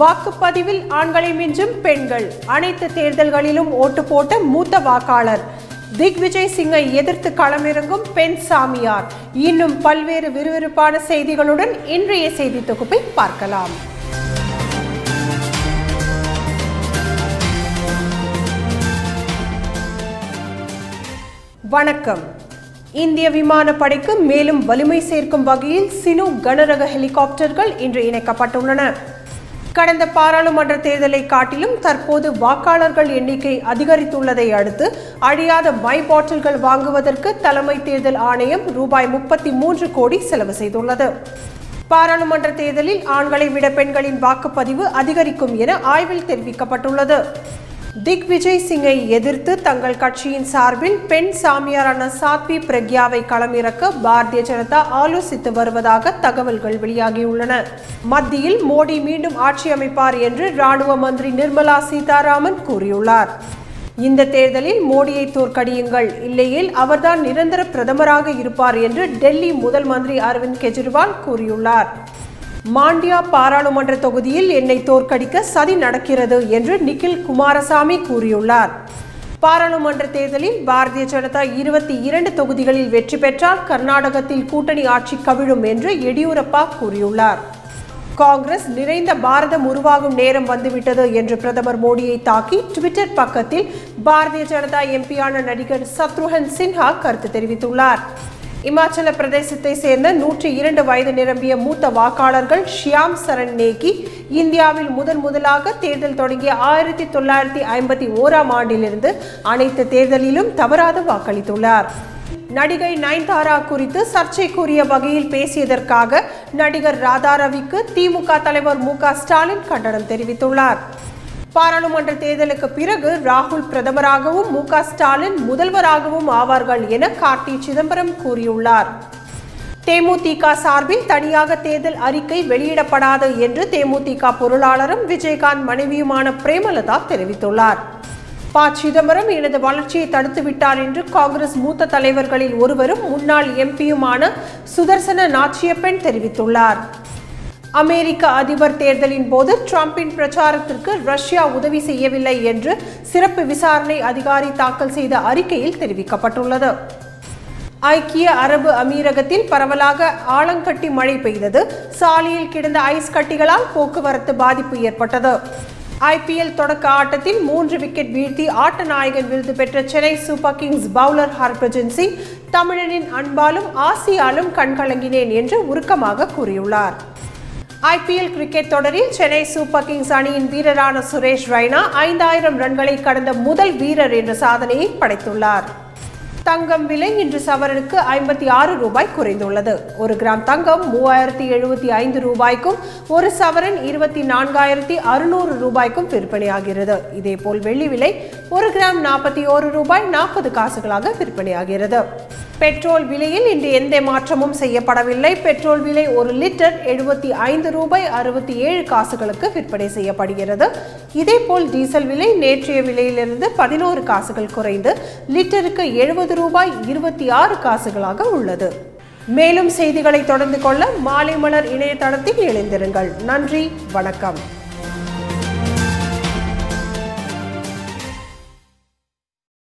வாக்குப்பதிவில் ஆண்களை மிஞ்சும் பெண்கள். அனைத்து தேர்தல்களிலும் ஓட்டு போட்ட மூத்த வாக்காளர். திக்விஜய் சிங்கை எதிர்த்து களமிறங்கும் பெண் சாமியார். இன்னும் பல்வேறு விறுவிறுப்பான செய்திகளுடன் இன்றைய செய்தி தொகுப்பை பார்க்கலாம். வணக்கம். இந்திய விமானப்படைக்கு மேலும் வலிமை சேர்க்கும் வகையில் சினு கனரக ஹெலிகாப்டர்கள் இன்று இணைக்கப்பட்டுள்ளன. கடந்த பாராளுமன்ற தேர்தலை காட்டிலும் தற்போது வாக்காளர்கள் எண்ணிக்கை அதிகரித்துள்ளதை அடுத்து அழியாத மை பாட்டில்கள் வாங்குவதற்கு தலைமை தேர்தல் ஆணையம் ரூபாய் முப்பத்தி மூன்று கோடி செலவு செய்துள்ளது. பாராளுமன்ற தேர்தலில் ஆண்களை விட பெண்களின் வாக்குப்பதிவு அதிகரிக்கும் என ஆய்வில் தெரிவிக்கப்பட்டுள்ளது. திக்விஜய் சிங்கை எதிர்த்து தங்கள் கட்சியின் சார்பில் பெண் சாமியாரான சாத்வி பிரக்யாவை களமிறக்க பாரதிய ஜனதா ஆலோசித்து வருவதாக தகவல்கள் வெளியாகியுள்ளன. மத்தியில் மோடி மீண்டும் ஆட்சி அமைப்பார் என்று ராணுவ மந்திரி நிர்மலா சீதாராமன் கூறியுள்ளார். இந்த தேர்தலில் மோடியை தோற்கடியுங்கள். இல்லையில் அவர்தான் நிரந்தர பிரதமராக இருப்பார் என்று டெல்லி முதல் மந்திரி அரவிந்த் கெஜ்ரிவால் கூறியுள்ளார். மாண்டியா பாராளுமன்ற தொகுதியில் என்னை தோற்கடிக்க சதி நடக்கிறது என்று நிகில் குமாரசாமி கூறியுள்ளார். பாராளுமன்ற தேர்தலில் பாரதிய ஜனதா இருபத்தி இரண்டு தொகுதிகளில் வெற்றி பெற்றால் கர்நாடகத்தில் கூட்டணி ஆட்சி கவிழும் என்று எடியூரப்பா கூறியுள்ளார். காங்கிரஸ் நிறைந்த பாரதம் உருவாகும் நேரம் வந்துவிட்டது என்று பிரதமர் மோடியை தாக்கி ட்விட்டர் பக்கத்தில் பாரதிய ஜனதா எம்பியான நடிகர் சத்ருஹன் சின்ஹா கருத்து தெரிவித்துள்ளார். இமாச்சல பிரதேசத்தை சேர்ந்த நூற்றி இரண்டு வயது நிரம்பிய மூத்த வாக்காளர்கள் ஷியாம் சரண் நேகி இந்தியாவில் முதன் முதலாக தேர்தல் தொடங்கிய ஆயிரத்தி தொள்ளாயிரத்தி ஐம்பத்தி ஓராம் ஆண்டிலிருந்து அனைத்து தேர்தலிலும் தவறாது வாக்களித்துள்ளார். நடிகை நயன்தாரா குறித்து சர்ச்சைக்குரிய வகையில் பேசியதற்காக நடிகர் ராதாரவிக்கு திமுக தலைவர் மு ஸ்டாலின் கண்டனம் தெரிவித்துள்ளார். பாராளுமன்ற தேர்தலுக்கு பிறகு ராகுல் பிரதமராகவும் மு ஸ்டாலின் முதல்வராகவும் ஆவார்கள் என கார்த்தி சிதம்பரம் கூறியுள்ளார். தேமுதிக சார்பில் தனியாக தேர்தல் அறிக்கை வெளியிடப்படாது என்று தேமுதிக பொருளாளரும் விஜயகாந்த் மனைவியுமான பிரேமலதா தெரிவித்துள்ளார். ப. சிதம்பரம் எனது வளர்ச்சியை தடுத்துவிட்டார் என்று காங்கிரஸ் மூத்த தலைவர்களில் ஒருவரும் முன்னாள் எம்பியுமான சுதர்சன நாச்சியப்பெண் தெரிவித்துள்ளார். அமெரிக்க அதிபர் தேர்தலின் போது டிரம்பின் பிரச்சாரத்திற்கு ரஷ்யா உதவி செய்யவில்லை என்று சிறப்பு விசாரணை அதிகாரி தாக்கல் செய்த அறிக்கையில் தெரிவிக்கப்பட்டுள்ளது. ஐக்கிய அரபு அமீரகத்தில் பரவலாக ஆலங்கட்டி மழை பெய்தது. சாலையில் கிடந்த ஐஸ் கட்டிகளால் போக்குவரத்து பாதிப்பு ஏற்பட்டது. ஐபிஎல் தொடக்க ஆட்டத்தில் மூன்று விக்கெட் வீழ்த்தி ஆட்ட நாயகன் விருது பெற்ற Chennai super kings bowler Harbhajan Singh தமிழனின் அன்பாலும் ஆசியாலும் கண்கலங்கினேன் என்று உருக்கமாக கூறியுள்ளார். ஐபிஎல் கிரிக்கெட் தொடரில் சென்னை சூப்பர் கிங்ஸ் அணியின் வீரரான சுரேஷ் ரெய்னா ஐந்தாயிரம் ரன்களை கடந்த முதல் வீரர் என்ற சாதனையை படைத்துள்ளார். தங்கம் விலை இன்று சவரனுக்கு ஐம்பத்தி ஆறு ரூபாய் குறைந்துள்ளது. ஒரு கிராம் தங்கம் மூவாயிரத்தி எழுபத்தி ஐந்து ரூபாய்க்கும் ஒரு சவரன் இருபத்தி நான்காயிரத்தி அறுநூறு ரூபாய்க்கும் விற்பனையாகிறது. இதேபோல் வெள்ளி விலை ஒரு கிராம் நாற்பத்தி ஓரு ரூபாய் நாற்பது காசுகளாக விற்பனையாகிறது. பெட்ரோல் விலையில் இன்று எந்த மாற்றமும் செய்யப்படவில்லை. பெட்ரோல் விலை ஒரு லிட்டர் எழுபத்தி ஐந்து ரூபாய் அறுபத்தி ஏழு காசுகளுக்கு விற்பனை செய்யப்படுகிறது. இதேபோல் டீசல் விலை நேற்றைய விலையிலிருந்து பதினோரு காசுகள் குறைந்து லிட்டருக்கு எழுபது ரூபாய் இருபத்தி ஆறு காசுகளாக உள்ளது. மேலும் செய்திகளை தொடர்ந்து கொள்ள மாலை மலர் இணையதளத்தில் இணைந்திருங்கள். நன்றி வணக்கம்.